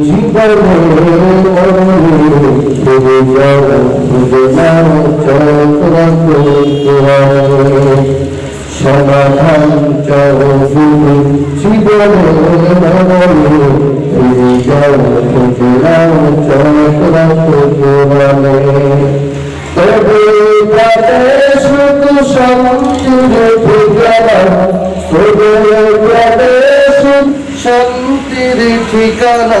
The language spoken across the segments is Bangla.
জীবনে সমাধান তুমি জীবনে তবে শুধু শান্তির তবে তাতে শান্তির ঠিকানা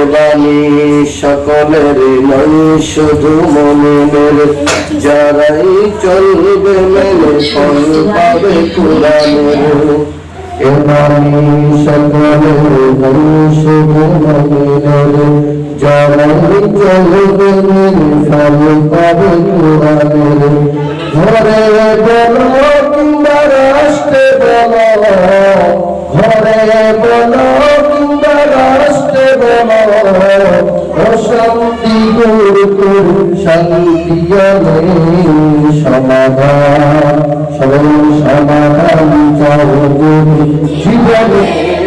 এবানি সকলের নয়, শুধু মমিনের। যারাই চলবে মেনে ফল পাবে কোরআনের যারাই চলবে মেনে ফল ঘরে বলো কিংবা রাষ্ট্রে বলো, ঘরে বলো অশান্তি দূর কর শান্তি সমাধান সবাই সমাধান চাও জীবনে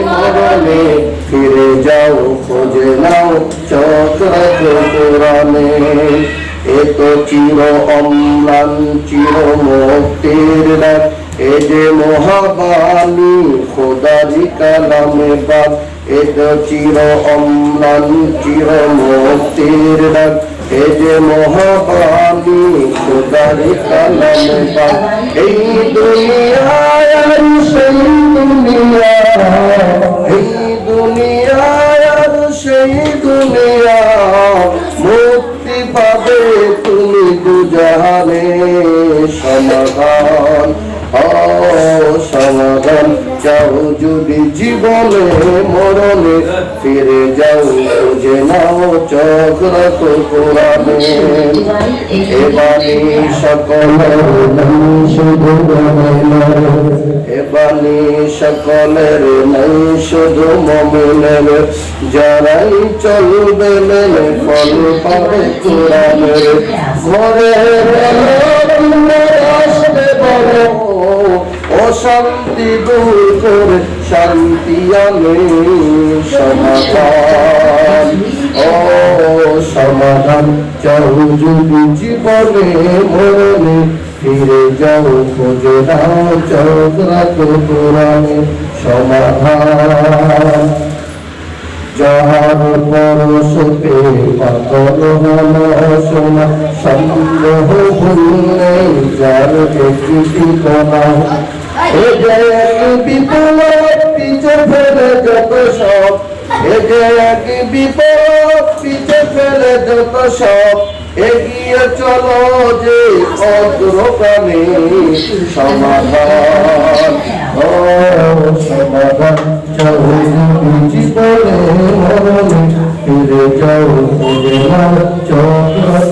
মরণে ফিরে যাও খোঁজে নাও চক্রাচ কোরআনে এ চির অম্লান চির মুক্তির এ যে মহাবাণী খোদারি কালামে বাপ এ চির অম্লান চির মুক্তির ডাক এ যে মহাবাণী খোদারি কালামে বাপ এই দুনিয়ায় আর সেই দুনিয়া এই দুনিয়ায় আর সেই দুনিয়া, মুক্তি পাবে তুমি দুজাহানে, সমাধান ও চাও যদি জীবনে মরণে ফিরে যাও খুঁজে নাও রাখো কোরআনে। এবারে সকলের শুধু এবারে সকলের নাই শুধু মমিনের যারাই চলবে মেনে ফল পাবে কোরআনের। ঘরে আসতে বলো অশান্তি দূর করে শান্তি আনে, সমাধান। ও সমাধান, চাও যদি জীবনে মরণে ফিরে যাও, খোঁজে চোখ রাখো কোরআনে সমাধান। যাহার পরশতে পাতল হল সোনা, সন্দেহ যার বিপুল পিছু ফেলে যত সব এগে কি বিপুল পিছু ফেলে যত সব এগিয়ে চলো যে অগ্রগামী সমাধান। ও সমাধান, চলে ফিরে যাও চক্র